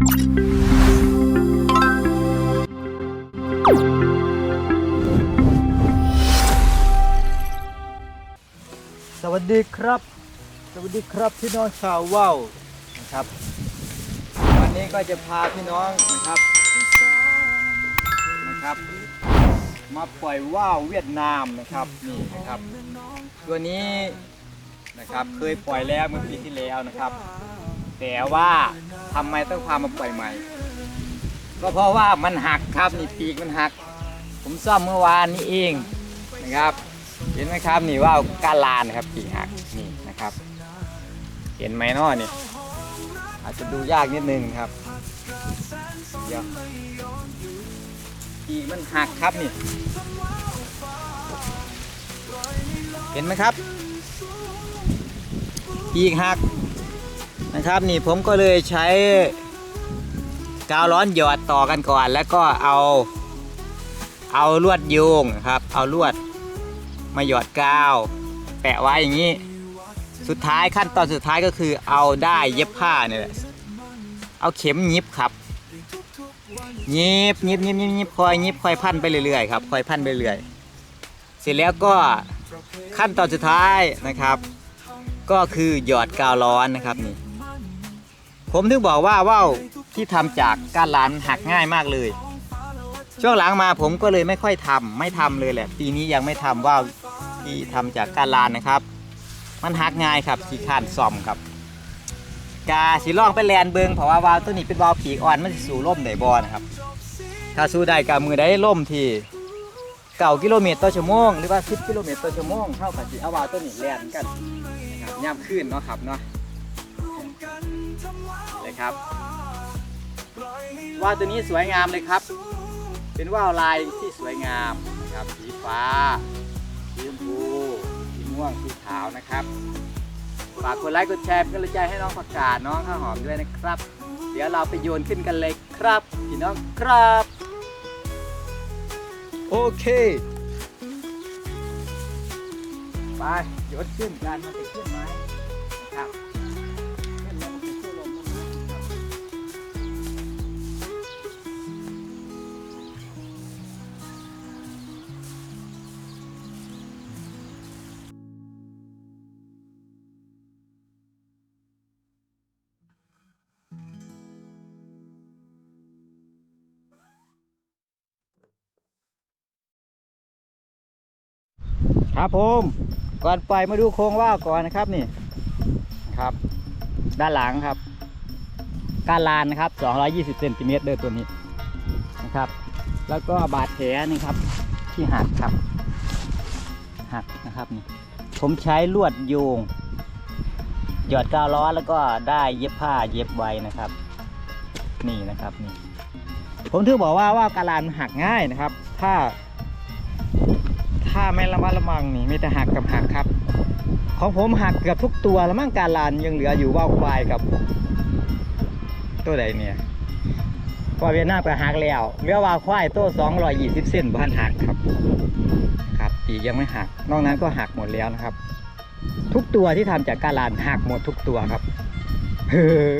สวัสดีครับ สวัสดีครับพี่น้องชาวว่าวนะครับ วันนี้ก็จะพาพี่น้องนะครับนะครับ มาปล่อยว่าวเวียดนามนะครับนี่นะครับ ตัวนี้นะครับเคยปล่อยแล้วเมื่อปีที่แล้วนะครับ แต่ว่าทำไมต้องพามาปล่อยใหม่ ก็เพราะว่ามันหักครับนี่ปีกมันหัก ผมซ่อมเมื่อวานนี้เองนะครับ เห็นไหมครับนี่ว่าวก้านลานครับปีกหักนี่นะครับ เห็นไหมนาะนี่ อาจจะดูยากนิดนึงครับเดี๋ยวปีกมันหักครับนี่ เห็นไหมครับปีกหัก นะครับนี่ผมก็เลยใช้กาวร้อนหยอดต่อกันก่อน แล้วก็เอา เอาลวดโยงครับ เอาลวดมาหยอดกาว แปะไว้อย่างนี้ สุดท้ายขั้นตอนสุดท้ายก็คือเอาได้เย็บผ้าเนี่ยเอาเข็มยิบครับยิบยิบยิบยิบยิบคอยยิบคอยพันไปเรื่อยๆครับคอยพันไปเรื่อยเสร็จแล้วก็ขั้นตอนสุดท้ายนะครับ ก็คือหยอดกาวร้อนนะครับนี่ ผมถึงบอกว่าว่าวที่ทำจากก้านลานหักง่ายมากเลย ช่วงหลังมาผมก็เลยไม่ค่อยทำไม่ทำเลยแหละ ปีนี้ยังไม่ทำว่าวที่ทำจากก้านลานนะครับ มันหักง่ายครับขี้ข้านซ่อมครับกาสีล่องไปแลนเบิงเพราะว่าวาวตัวนี้เป็นวาวปีอ่อนมันสิสู่ล่มได้บ่นะครับ ถ้าสู้ได้กับมือได้ล่มทีเก่ากิโลเมตรต่อชั่วโมงหรือว่า10กิโลเมตรต่อชั่วโมงเท่ากับสิเอาวาวตัวนี้แลนกันย่ำขึ้นเนาะครับเนาะ เลยครับว่าวตัวนี้สวยงามเลยครับ เป็นว่าวลายที่สวยงามนะครับสีฟ้าสีชมพูสีม่วงสีขาวนะครับฝากกดไลค์กดแชร์เป็นกำลังใจให้น้องผักกาดน้องข้าวหอมด้วยนะครับ เดี๋ยวเราไปโยนขึ้นกันเลยครับพี่น้องครับโอเคไปโยนขึ้นกันมันจะขึ้นไหมนะครับ ครับผมก่อนปล่อยมาดูโครงว่าวก่อนนะครับนี่ครับ ด้านหลังครับการลานนะครับ 220เซนติเมตรเด้อตัวนี้นะครับ แล้วก็บาดแผลนี่ครับที่หักครับหักนะครับนี่ผมใช้ลวดโยง หยอดกาวร้อแล้วก็ได้เย็บผ้าเย็บไว้นะครับ นี่นะครับนี่ผมถึงบอกว่าว่าการลานหักง่ายนะครับ ถ้า ถ้าไม่ระมัดระวังนี่มีแต่หักกับหักครับ ของผมหักเกือบทุกตัวแล้วมั่งการลานยังเหลืออยู่ว่าวควายกับ ตัวใดเนี่ยว่าเวียดนามก็หักแล้วเหลือว่าวควายตัว220เส้นบ้านหักครับ ครับปีกยังไม่หัก นอกนั้นก็หักหมดแล้วนะครับ ทุกตัวที่ทำจากการลานหักหมดทุกตัวครับเออ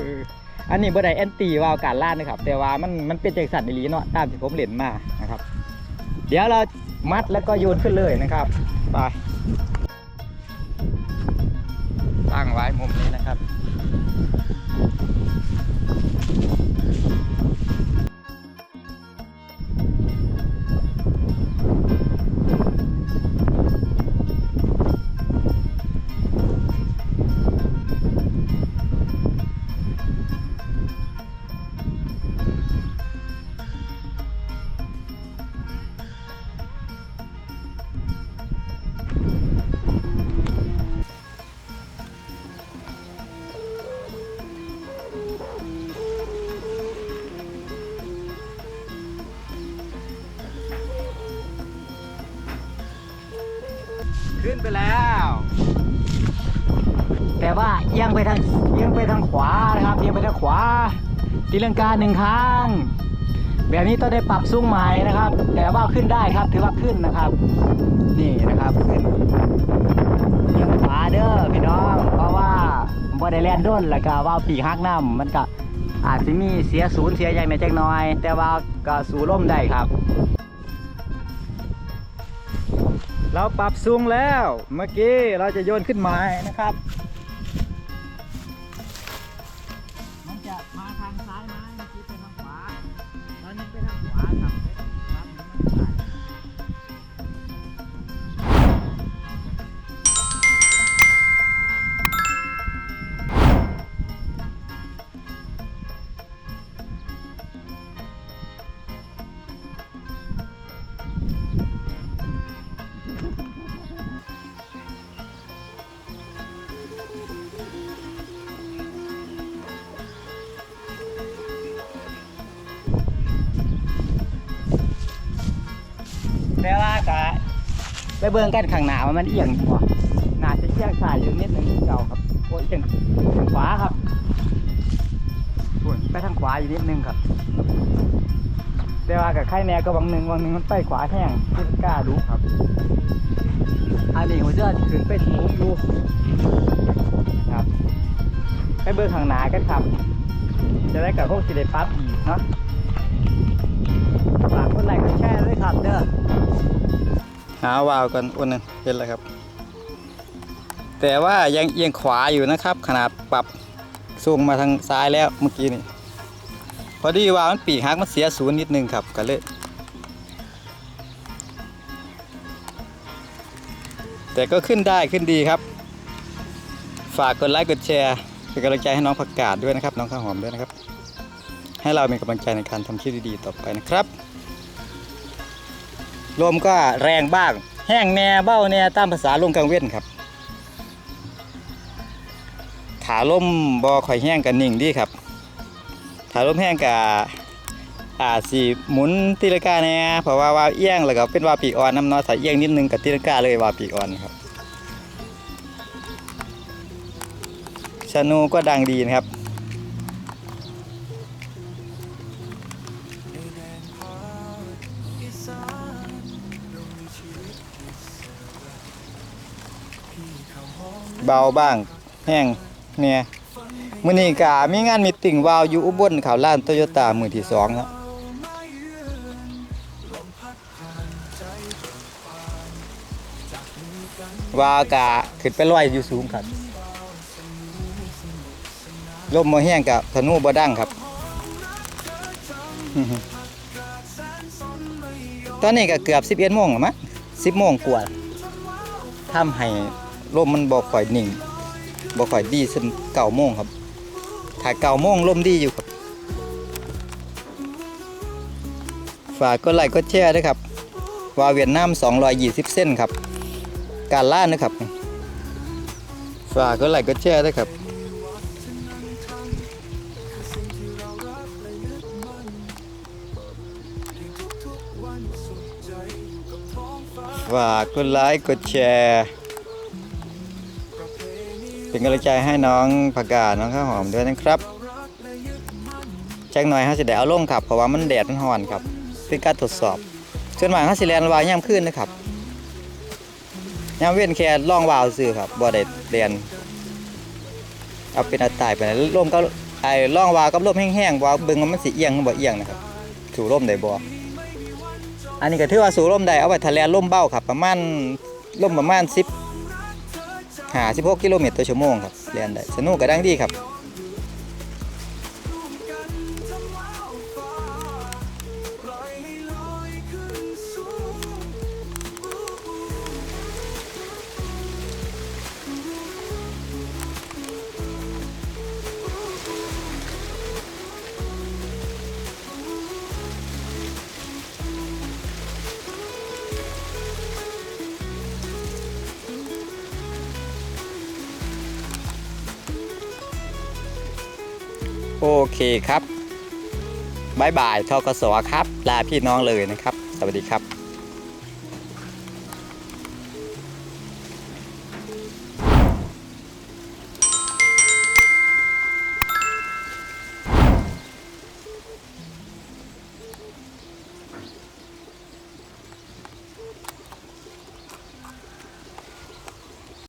อันนี้บ่ได้แอนตี้ว่าวการลานนะครับ แต่ว่ามันมันเป็นจากสัตว์ในลีเนาะตามที่ผมเล่นมานะครับ เดี๋ยวเรา มัดแล้วก็โยนขึ้นเลยนะครับไปตั้งไว้มุมนี้นะครับ แล้ว แต่ว่าเอียงไปทางเอียงไปทางขวานะครับเอียงไปทางขวาตีลังกาหนึ่งครั้งแบบนี้ต้องได้ปรับซุ้งใหม่นะครับ แต่ว่าขึ้นได้ครับถือว่าขึ้นนะครับ นี่นะครับขึ้นเอียงขวาเด้อพี่น้อง เพราะว่าบ่ได้แลนด้นแล้วก็ว่าปีกฮักน้ำมันก็อาจจะมีเสียศูนย์เสียอย่างในจักหน้อย แต่ว่าก็สู่ล่มได้ครับ เราปรับสูงแล้ว เมื่อกี้เราจะโยนขึ้นไม้นะครับ เบิ่งกันข้างหน้าว่ามันเอียงอยู่บ่น่าจะเอียงซ้ายอยู่นิดนึงเก่าครับโอ้ยเอียงทางขวาครับส่วนไปทางขวาอยู่นิดนึงครับ แต่ว่ากับไข่แน่ก็บางหนึ่งบางหนึ่งมันไปขวาแห้งที่กล้าดูครับ อันนี้ผมจะขึ้นไปสูงอยู่ครับไปเบิ่งข้างหน้ากันครับ จะได้กับพวกสิได้ปรั๊บอีกเนาะฝากคนไลค์กดแชร์ด้วยครับเด้อ หาวาวกันอ้วนนึงเห็นแล้วครับ แต่ว่ายังเอียงขวาอยู่นะครับ ขนาดปรับสูงมาทางซ้ายแล้วเมื่อกี้นี่พอดีว่ามันปีกหักมันเสียศูนย์นิดนึงครับก็เลยแต่ก็ขึ้นได้ขึ้นดีครับ ฝากกดไลค์กดแชร์เป็นกำลังใจให้น้องผักกาดด้วยนะครับ น้องข้าวหอมด้วยนะครับ ให้เรามีกำลังใจในการทำคลิปดีๆต่อไปนะครับ ลมก็แรงบ้าง แห้งแน่เบ้าแน่ตามภาษาลมกลางเว้นครับขาลมบอข่อยแห้งกันนิ่งดีครับขาลมแห้งกับอาสีหมุนตีลกาแน่เพราะว่าวาเอี้ยงแล้วก็เป็นวาปีกอ่อนน้ำเน้อยถ้าเอี้ยงนิดนึงกับตีลกาเลยวาปีกอ่อนครับชานูก็ดังดีนะครับ เบาบ้าง แห้งเนี่ยมื้อนี้ก็มีงานมีติ่งวาวอยู่อุบลเขาวล้านโตโยต้ามือที่สองครับวาวกะขึ้นไปลอยอยู่สูงครับลมบ่แห้งกับธนูบดั้งครับ ตอนนี้ก็เกือบ11โมงแล้วมั้ง10โมงกว่าทำให้ ลมมันบอกข่อยนิ่งบอกข่อยดีสำเก่าโมงครับ ถ่ายเก่าโมงลมดีอยู่ครับฝากก็ไลค์ก็แชร์ด้วยครับวาเวียดนาม220 เส้นครับ การล่านะครับ ฝากก็ไลค์ก็แชร์ด้วยครับฝากกดไลค์กดแชร์ เป็นกำลังใจให้น้องผักกาดน้องข้าวหอมด้วยนะครับแจักหน่อยเขาสิได้เอาลงครับเพราะว่ามันแดดมันร้อนครับเป็นการทดสอบส่วนมากเขาสิแลนวาวย่ำขึ้นนะครับย่ำเว้นแค่ล่องวาวซื่อครับบ่ได้เรียนเอาเป็นอัตตายไปนะลมก็ไอ้ล่องวาวกับลมแห้งๆวาวเบิ่งมันสิเอียงหรือบ่เอียงนะครับสู่มได้บ่อันนี้ก็ถือว่าสูร่มได้เอาไว้ทะเลลมเบ้าครับ ประมาณลมประมาณ10 หา16กิโลเมตรต่อชั่วโมงครับเรียนได้สนุกกระดังดีครับ โอเคครับบายบายทกสครับ ลาพี่น้องเลยนะครับ สวัสดีครับ